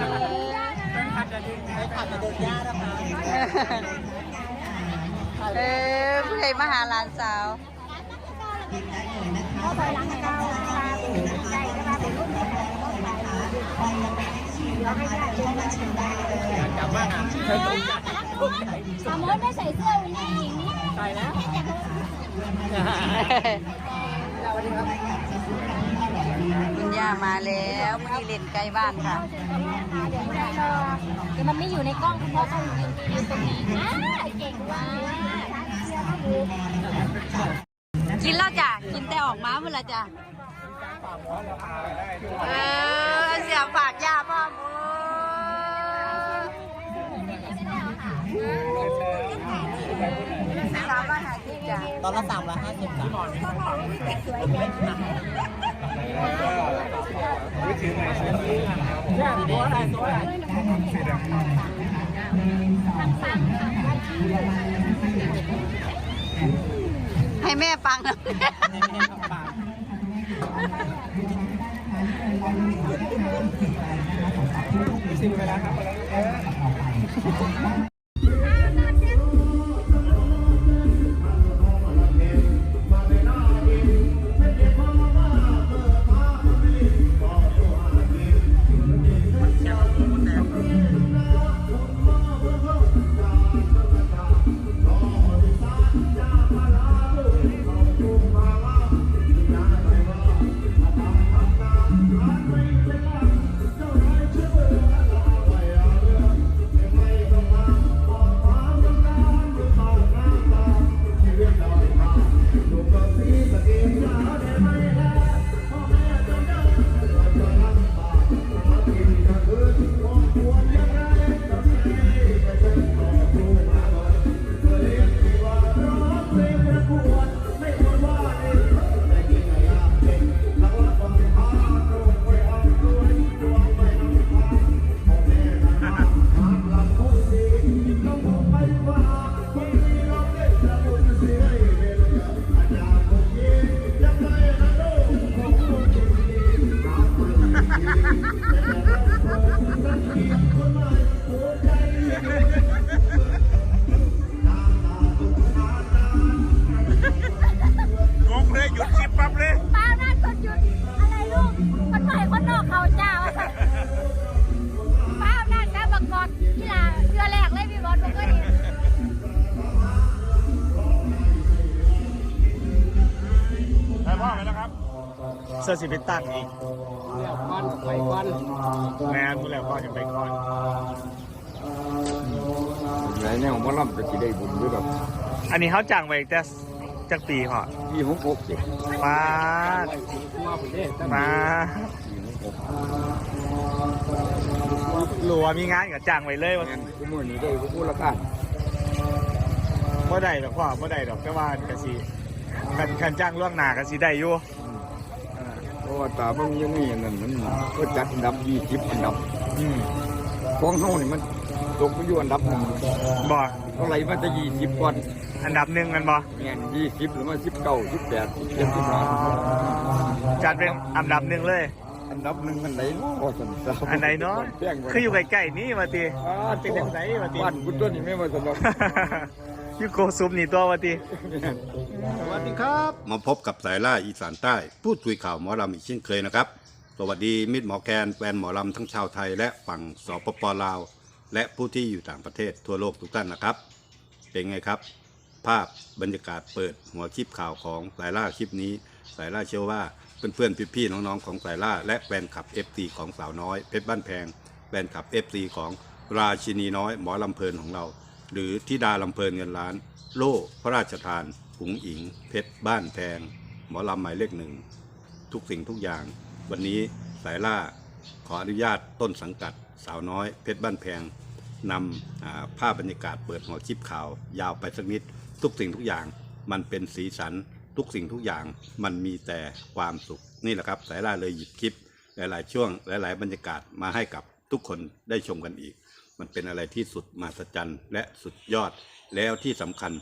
ไปขับมาเดินย่านะคะเออผู้ใดมาหาหลานสาวกลับมาค่ะสามมดไม่ใส่เสื้อวินหญิงใส่แล้วคุณย่า มาแล้วมื่อนี้เล่นใกล้บ้านค่ะเดี๋ยวไม่ได้หรอกเดี๋ยวมันไม่อยู่ในกล้องเพราะเขายืนยืนตรงนี้อ่าเก่งว่ะกินแล้วจ้ะ กินแต่ออกมาเมื่อไรจ้ะเออเสียฝากย่าพ่อมูสามารถหาที่จ้ะตอนละสามร้อยห้าสิบจ้ะ ให้แม่ฟังนะซิมไปแล้วครับ สื้อสิเป็นตั้งอีกเลี้ยวก้อนไปก้อนแมนเมื่อแล้วพ่อจะไปก่อนไหนเนี่ยผมว่าล่ำจะกี่ได้บุญด้วยแบบอันนี้เขาจ้างไว้แต่จักปีพ่อยี่หกหกสิมามาไปเด้ตั้งมาหลัวมีงานกับจ้างไว้เลยว่าเงินกูมือนี้ได้กูพูดละกันบ่ได้ดอกพ่อบ่ได้ดอกแต่ว่ากะสิคันคันจ้างล่วงหน้ากะสิได้อยู่เพ ราะว่าตาเบิ่งยังมีอย่างนั้นมันก็จัดอันดับยี่สิบอันดับอืมของเฮานี่มันตกไปอยู่อันดับหนึ่งบ่ เท่าไหร่มันจะยี่สิบก่อนอันดับหนึ่งกันบ่ เงินยี่สิบหรือว่าสิบเก้าสิบแปดสิบเจ็ดสิบห้าจัดเป็นอันดับหนึ่งเลย อันดับหนึ่งอันไหนเนาะก็สันสาวอันไหนเนาะ แป้งคืออยู่ใกล้ๆนี่มาติอ่าเป็นจังไดมาติ บ้านกูตัวนี้ไม่มาสนุกอ ยู่โกซุมนี่ตัวมาติสวัสดีครับ มาพบกับสายล่าอีสานใต้ พูดคุยข่าวหมอลำอีกเช่นเคยนะครับ สวัสดีมิตรหมอแคนแฟนหมอลำทั้งชาวไทย และฝั่งสปปลาว และผู้ที่อยู่ต่างประเทศทั่วโลกทุกท่านนะครับ เป็นไงครับ ภาพบรรยากาศเปิดหัวคลิปข่าวของสายล่าคลิปนี้ สายล่าเชื่อว่าเพื่อนๆพี่ๆน้องๆของสายล่า และแฟนคลับ FC ของสาวน้อยเพชรบ้านแพงแฟนคลับ FC ของราชินีน้อยหมอลำเพลินของเรา หรือทิดาลำเพลินเงินล้าน โล่พระราชทานหุงอิง เพชร บ้านแพง หมอลำหมายเลขหนึ่ง ทุกสิ่งทุกอย่าง วันนี้สายล่าขออนุญาตต้นสังกัด สาวน้อย เพชร บ้านแพงนำอ่าภาพบรรยากาศเปิดหัวคลิปข่าว ยาวไปสักนิด ทุกสิ่งทุกอย่างมันเป็นสีสัน ทุกสิ่งทุกอย่างมันมีแต่ความสุข นี่แหละครับ สายล่าเลยหยิบคลิป หลาย ๆ ช่วง หลาย ๆ บรรยากาศมาให้กับทุกคนได้ชมกันอีก มันเป็นอะไรที่สุดมหัศจรรย์และสุดยอด แล้วที่สำคัญ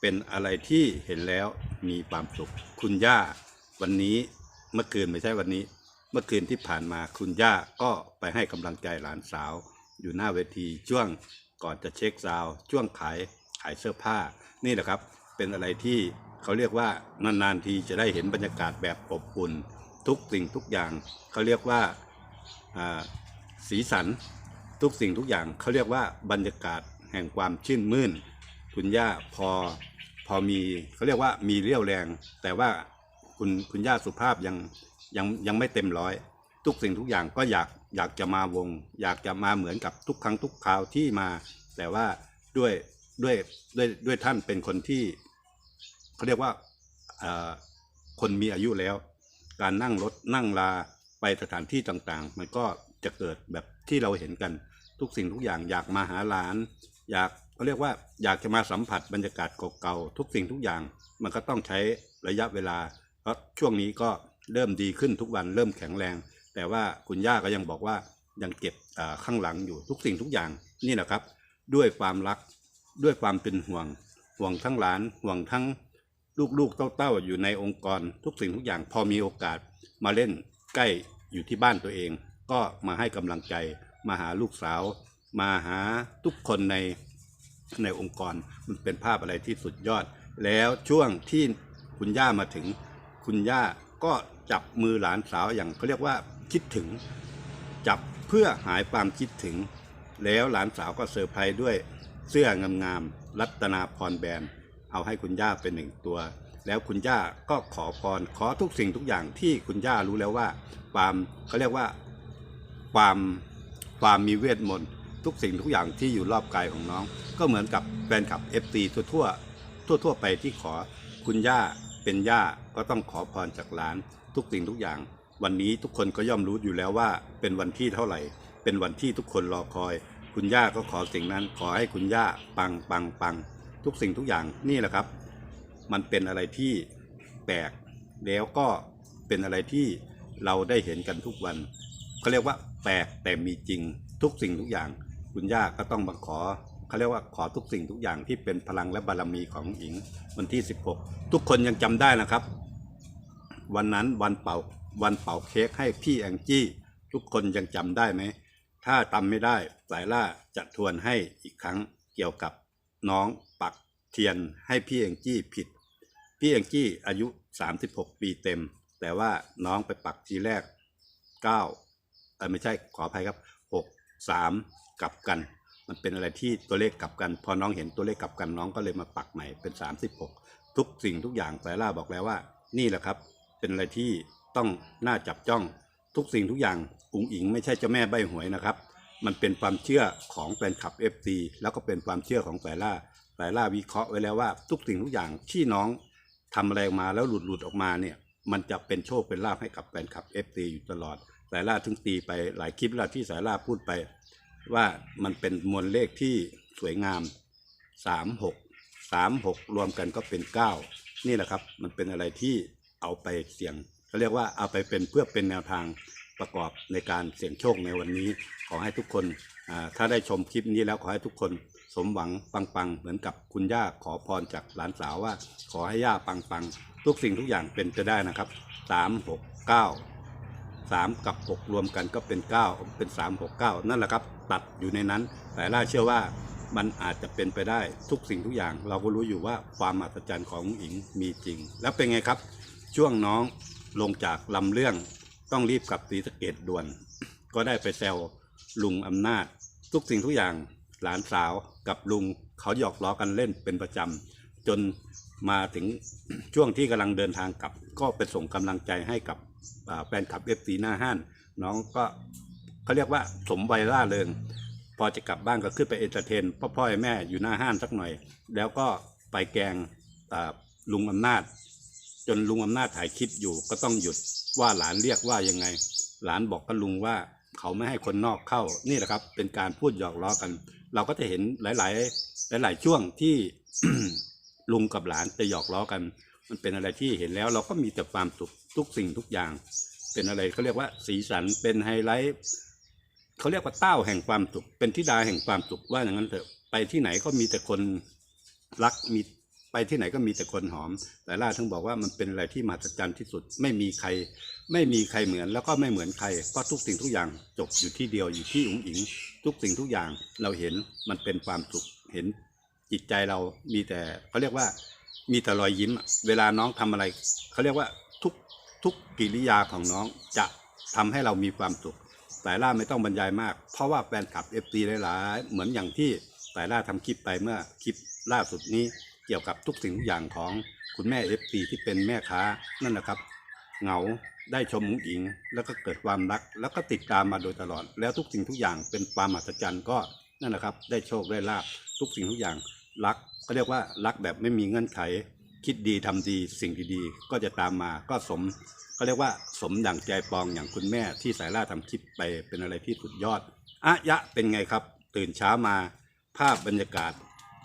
เป็นอะไรที่เห็นแล้วมีความสุข คุณย่าวันนี้เมื่อคืนไม่ใช่วันนี้ เมื่อคืนที่ผ่านมาคุณย่าก็ไปให้กำลังใจหลานสาว อยู่หน้าเวทีช่วงก่อนจะเช็คซาวช่วงขายขายเสื้อผ้า นี่แหละครับ เป็นอะไรที่เขาเรียกว่านานๆทีจะได้เห็นบรรยากาศแบบอบอุ่นทุกสิ่งทุกอย่างเขาเรียกว่าสีสัน ทุกสิ่งทุกอย่างเขาเรียกว่าบรรยากาศแห่งความชื่นมื่น คุณย่าพอพอมีเขาเรียกว่ามีเรี่ยวแรง แต่ว่าคุณคุณย่าสุภาพยังยังยังไม่เต็มร้อย ทุกสิ่งทุกอย่างก็อยากอยากจะมาวง อยากจะมาเหมือนกับทุกครั้งทุกคราวที่มา แต่ว่าด้วยด้วยด้วยด้วยท่านเป็นคนที่เขาเรียกว่าคนมีอายุแล้ว การนั่งรถนั่งลาไปสถานที่ต่างๆ มันก็จะเกิดแบบที่เราเห็นกัน ทุกสิ่งทุกอย่างอยากมาหาหลาน อยากเขาเรียกว่าอยากจะมาสัมผัสบรรยากาศเก่าๆทุกสิ่งทุกอย่างมันก็ต้องใช้ระยะเวลา เพราะช่วงนี้ก็เริ่มดีขึ้นทุกวันเริ่มแข็งแรง แต่ว่าคุณย่าก็ยังบอกว่ายังเก็บข้างหลังอยู่ทุกสิ่งทุกอย่างนี่แหละครับ ด้วยความรักด้วยความเป็นห่วง ห่วงทั้งหลานห่วงทั้งลูกๆเต้าๆอยู่ในองค์กร ทุกสิ่งทุกอย่างพอมีโอกาสมาเล่นใกล้อยู่ที่บ้านตัวเอง ก็มาให้กำลังใจ มาหาลูกสาว มาหาทุกคนในในองค์กร มันเป็นภาพอะไรที่สุดยอด แล้วช่วงที่คุณย่ามาถึง คุณย่าก็จับมือหลานสาวอย่างเขาเรียกว่าคิดถึง จับเพื่อหายความคิดถึง แล้วหลานสาวก็เซอร์ไพรส์ด้วยเสื้องามๆรัตนาพรแบรนด์เอาให้คุณย่าเป็นหนึ่งตัว แล้วคุณย่าก็ขอพรขอทุกสิ่งทุกอย่างที่คุณย่ารู้แล้วว่า ความเขาเรียกว่าความ ความมีเวทมนต์ทุกสิ่งทุกอย่างที่อยู่รอบกายของน้อง ก็เหมือนกับแฟนคลับ FC ทั่วทั่วทั่วทั่วไปที่ขอคุณย่าเป็นย่าก็ต้องขอพรจากหลาน ทุกสิ่งทุกอย่าง วันนี้ทุกคนก็ย่อมรู้อยู่แล้วว่าเป็นวันที่เท่าไหร่ เป็นวันที่ทุกคนรอคอย คุณย่าก็ขอสิ่งนั้น ขอให้คุณย่าปังปังปัง ทุกสิ่งทุกอย่างนี่แหละครับ มันเป็นอะไรที่แปลกแล้วก็เป็นอะไรที่เราได้เห็นกันทุกวัน เขาเรียกว่าแปลกแต่มีจริงทุกสิ่งทุกอย่าง คุณย่าก็ต้องมาขอเขาเรียกว่าขอทุกสิ่งทุกอย่างที่เป็นพลังและบารมีของหญิงวันที่ 16 ทุกคนยังจำได้นะครับ วันนั้นวันเป่าวันเป่าเค้กให้พี่แองจี้ทุกคนยังจำได้ไหมถ้าจำไม่ได้สายล่าจะทวนให้อีกครั้งเกี่ยวกับน้องปักเทียนให้พี่แองจี้ผิด พี่แองจี้อายุ 36 ปีเต็ม แต่ว่าน้องไปปักทีแรก 9 อไม่ใช่ขออภัยครับ 6 3 กลับกัน มันเป็นอะไรที่ตัวเลขกลับกัน พอน้องเห็นตัวเลขกลับกันน้องก็เลยมาปักใหม่เป็น 36 ทุกสิ่งทุกอย่างสายล่าบอกแล้วว่า นี่แหละครับ เป็นอะไรที่ต้องน่าจับจ้องทุกสิ่งทุกอย่างอุ๋งอิง ไม่ใช่เจ้าแม่ใบหวยนะครับ มันเป็นความเชื่อของแฟนคลับ FC แล้วก็เป็นความเชื่อของสายล่าสายล่าวิเคราะห์ไว้แล้วว่า ทุกสิ่งทุกอย่างที่น้องทำอะไรมาแล้วหลุดหลุดออกมาเนี่ยมันจะเป็นโชคเป็นลาภให้กับแฟนคลับ FC อยู่ตลอด สายล่าถึงตีไปหลายคลิปแล้วที่สายล่าพูดไป ว่ามันเป็นมวลเลขที่สวยงามสามหกสามหกรวมกันก็เป็นเก้านี่แหละครับ มันเป็นอะไรที่เอาไปเสี่ยงเขาเรียกว่าเอาไปเป็นเพื่อเป็นแนวทางประกอบในการเสี่ยงโชคในวันนี้ ขอให้ทุกคนถ้าได้ชมคลิปนี้แล้วขอให้ทุกคนสมหวังปังๆ เหมือนกับคุณย่าขอพรจากหลานสาวว่า ขอให้ย่าปังๆ ทุกสิ่งทุกอย่างเป็นจะได้นะครับสาม หกเก้าสามกับหกรวมกันก็เป็นเก้าเป็นสามหกเก้านั่นแหละครับ ตัดอยู่ในนั้น แต่ล่าเชื่อว่ามันอาจจะเป็นไปได้ทุกสิ่งทุกอย่าง เราก็รู้อยู่ว่าความอัศจรรย์ของหญิงมีจริง แล้วเป็นไงครับ ช่วงน้องลงจากลำเรื่องต้องรีบกลับศรีสะเกดด่วน ก็ได้ไปแซวลุงอำนาจ ทุกสิ่งทุกอย่างหลานสาวกับลุงเขาหยอกล้อกันเล่นเป็นประจำจนมาถึงช่วงที่กำลังเดินทางกลับ ก็ไปส่งกำลังใจให้กับ แฟนคลับเอฟซีหน้าห้าน น้องก็เขาเรียกว่าสมวัยล่าเริง พอจะกลับบ้านก็ขึ้นไปเอนเตอร์เทนพ่อพ่อแม่อยู่หน้าห้านสักหน่อย แล้วก็ไปแกงลุงอำนาจ จนลุงอำนาจถ่ายคลิปอยู่ก็ต้องหยุดว่าหลานเรียกว่ายังไง หลานบอกกับลุงว่าเขาไม่ให้คนนอกเข้านี่แหละครับ เป็นการพูดหยอกล้อกัน เราก็จะเห็นหลาย ๆ หลาย ๆ ช่วงที่ลุงกับหลานจะหยอกล้อกัน มันเป็นอะไรที่เห็นแล้วเราก็มีแต่ความสุขทุกสิ่งทุกอย่าง เป็นอะไรเขาเรียกว่าสีสันเป็นไฮไลท์เขาเรียกว่าเต้าแห่งความสุข เป็นธิดาแห่งความสุขว่าอย่างนั้นเถอะไปที่ไหนก็มีแต่คนรักมีไปที่ไหนก็มีแต่คนหอม แต่ล่าทั้งบอกว่ามันเป็นอะไรที่มหัศจรรย์ที่สุด ไม่มีใคร ไม่มีใครเหมือนแล้วก็ไม่เหมือนใคร เพราะทุกสิ่งทุกอย่างจบอยู่ที่เดียวอยู่ที่อุ๋งอิง ทุกสิ่งทุกอย่างเราเห็นมันเป็นความสุข เห็นจิตใจเรามีแต่เขาเรียกว่า มีแต่รอยยิ้ม เวลาน้องทำอะไรเขาเรียกว่าทุกทุกกิริยาของน้องจะทำให้เรามีความสุขสายล่าไม่ต้องบรรยายมาก เพราะว่าแฟนคลับเอฟซีหลายๆเหมือนอย่างที่สายล่าทำคลิปไปเมื่อคลิปล่าสุดนี้เกี่ยวกับทุกสิ่งทุกอย่างของคุณแม่เอฟซีที่เป็นแม่ค้านั่นนะครับ เหงาได้ชมมุ้งอิง แล้วก็เกิดความรัก แล้วก็ติดตามมาโดยตลอด แล้วทุกสิ่งทุกอย่างเป็นความมหัศจรรย์ก็นั่นนะครับ ได้โชคได้ลาบทุกสิ่งทุกอย่างรัก ก็เรียกว่ารักแบบไม่มีเงื่อนไข คิดดีทำดีสิ่งดีๆก็จะตามมาก็สมก็เรียกว่าสมดั่งใจปองอย่างคุณแม่ที่สายล่าทำคลิปไปเป็นอะไรที่สุดยอดอะยะเป็นไงครับ ตื่นเช้ามาภาพบรรยากาศ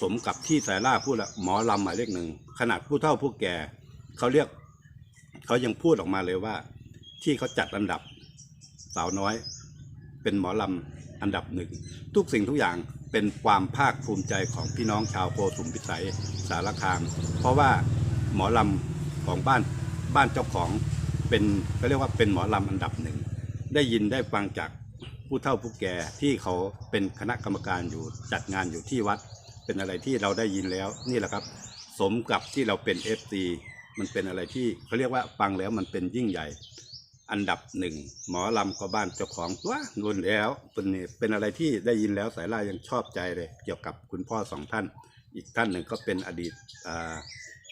สมกับที่สายล่าพูดละหมอลำหมายเลขหนึ่งขนาดผู้เฒ่าผู้แก่เขาเรียกเขายังพูดออกมาเลยว่า ที่เขาจัดอันดับสาวน้อย เป็นหมอลำอันดับหนึ่งทุกสิ่งทุกอย่าง เป็นความภาคภูมิใจของพี่น้องชาวโกสุมพิสัยสารคาม เพราะว่าหมอลำของบ้านบ้านเจ้าของเป็นเขาเรียกว่าเป็นหมอลำอันดับหนึ่ง ได้ยินได้ฟังจากผู้เฒ่าผู้แก่ที่เขาเป็นคณะกรรมการอยู่จัดงานอยู่ที่วัด เป็นอะไรที่เราได้ยินแล้วนี่แหละครับ สมกับที่เราเป็น f อมันเป็นอะไรที่เขาเรียกว่าฟังแล้วมันเป็นยิ่งใหญ่ อันดับหนึ่งหมอลำก็บ้านเจ้าของว้ารุนแล้วเป็นนี่เป็นอะไรที่ได้ยินแล้วสายล่ายังชอบใจเลย เกี่ยวกับคุณพ่อสองท่าน อีกท่านหนึ่งก็เป็นอดีต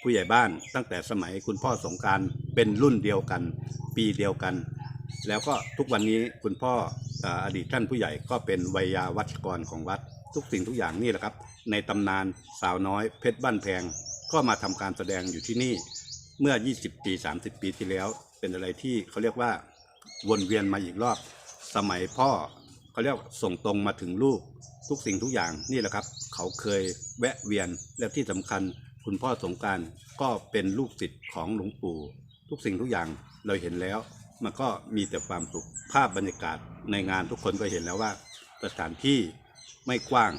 ผู้ใหญ่บ้าน ตั้งแต่สมัยคุณพ่อสงการเป็นรุ่นเดียวกัน ปีเดียวกัน แล้วก็ทุกวันนี้คุณพ่ออดีตท่านผู้ใหญ่ก็เป็นวัยยาวัชกรของวัด ทุกสิ่งทุกอย่างนี่แหละครับ ในตำนานสาวน้อยเพชรบ้านแพงก็มาทำการแสดงอยู่ที่นี่เมื่อ 20 ปี 30 ปีที่แล้ว เป็นอะไรที่เขาเรียกว่าวนเวียนมาอีกรอบ สมัยพ่อเขาเรียกส่งตรงมาถึงลูกทุกสิ่งทุกอย่างนี่แหละครับ เขาเคยแวะเวียนและที่สำคัญคุณพ่อสงการก็เป็นลูกศิษย์ของหลวงปู่ ทุกสิ่งทุกอย่างเราเห็นแล้ว มันก็มีแต่ความสุขภาพบรรยากาศในงานทุกคนก็เห็นแล้วว่าสถานที่ไม่กว้าง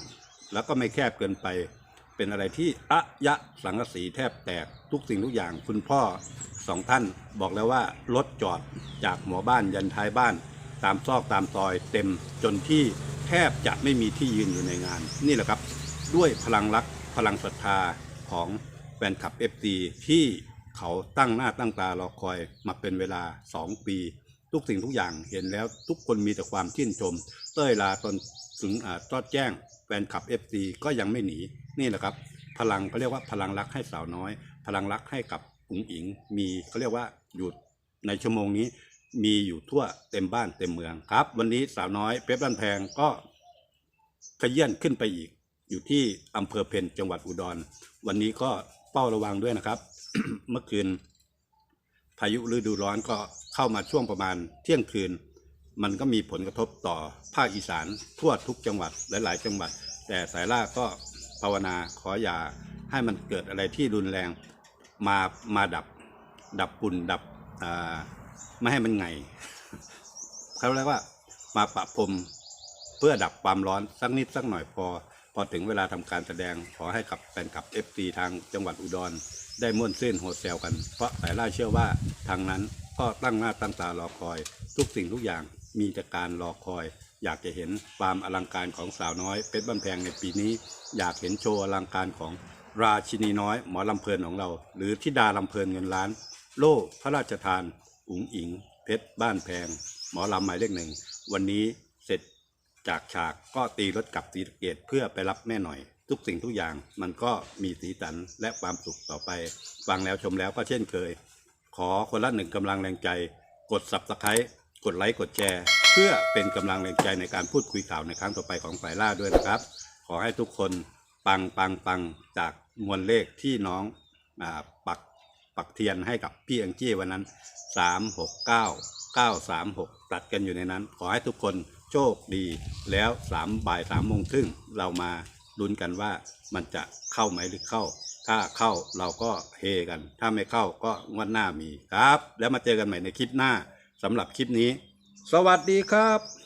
แล้วก็ไม่แคบเกินไป เป็นอะไรที่อะยะสังกสีแทบแตกทุกสิ่งทุกอย่าง คุณพ่อ สองท่านบอกแล้วว่ารถจอดจากหมอบ้านยันท้ายบ้าน ตามซอกตามซอยเต็มจนที่แทบจะไม่มีที่ยืนอยู่ในงาน นี่แหละครับ ด้วยพลังรักพลังศรัทธาของแฟนคลับ FD ที่เขาตั้งหน้าตั้งตารอคอยมาเป็นเวลา 2 ปี ทุกสิ่งทุกอย่างเห็นแล้วทุกคนมีแต่ความชื่นชม เต้ยลาตนถึงอ่าตอดแจ้งแฟนคลับ FD ก็ยังไม่หนี นี่แหละครับ พลังเขาเรียกว่าพลังรักให้สาวน้อย พลังรักให้กับ อุ๋งอิงมีเขาเรียกว่าอยู่ในชั่วโมงนี้ มีอยู่ทั่วเต็มบ้านเต็มเมืองครับ วันนี้สาวน้อยเพชรบ้านแพงก็ขยื่นขึ้นไปอีก อยู่ที่อำเภอเพนจังหวัดอุดร วันนี้ก็เฝ้าระวังด้วยนะครับ เมื่อคืน พายุฤดูร้อนก็เข้ามาช่วงประมาณเที่ยงคืน มันก็มีผลกระทบต่อภาคอีสานทั่วทุกจังหวัดหลาย ๆ จังหวัด แต่สายล่าก็ภาวนาขออย่าให้มันเกิดอะไรที่รุนแรง มามาดับดับปุ่นดับไม่ให้มันไงเขาเรียกว่ามาปะพรมเพื่อดับความร้อนสักนิดสักหน่อยพอ พอถึงเวลาทำการแสดงขอให้กับแฟนคลับ FC ทางจังหวัดอุดร ได้ม่วนซื่นโฮเซลกัน เพราะสายล่าเชื่อว่าทางนั้นก็ตั้งหน้าตั้งตารอคอย ทุกสิ่งทุกอย่างมีแต่การรอคอย อยากจะเห็นความอลังการของสาวน้อยเพชรบ้านแพงในปีนี้ อยากเห็นโชว์อลังการของ ราชินีน้อยหมอลำเพลินของเรา หรือทิดาลำเพลินเงินล้าน โล่พระราชทานอุ๋งอิง เพชรบ้านแพง หมอลำหมายเลขหนึ่ง วันนี้เสร็จจากฉากก็ตีรถกลับสีเกตเพื่อไปรับแม่หน่อย ทุกสิ่งทุกอย่างมันก็มีสีสันและความสุขต่อไป ฟังแล้วชมแล้วก็เช่นเคย ขอคนละหนึ่งกำลังแรงใจ กด subscribe กดไลค์กดแชร์ เพื่อเป็นกำลังแรงใจในการพูดคุยข่าวในครั้งต่อไปของสายล่าด้วยนะครับ ขอให้ทุกคนปังปังปังจาก มวลเลขที่น้องอปักปักเทียนให้กับพี่อังจี้วันนั้น 3 6 9 9 3 6 ตัดกันอยู่ในนั้น ขอให้ทุกคนโชคดีแล้ว3บ่าย3โมงครึ่งเรามาลุ้นกันว่ามันจะเข้าไหมหรือเข้า ถ้าเข้าเราก็เฮกัน ถ้าไม่เข้าก็งวดหน้ามีครับ แล้วมาเจอกันใหม่ในคลิปหน้าสำหรับคลิปนี้ สวัสดีครับ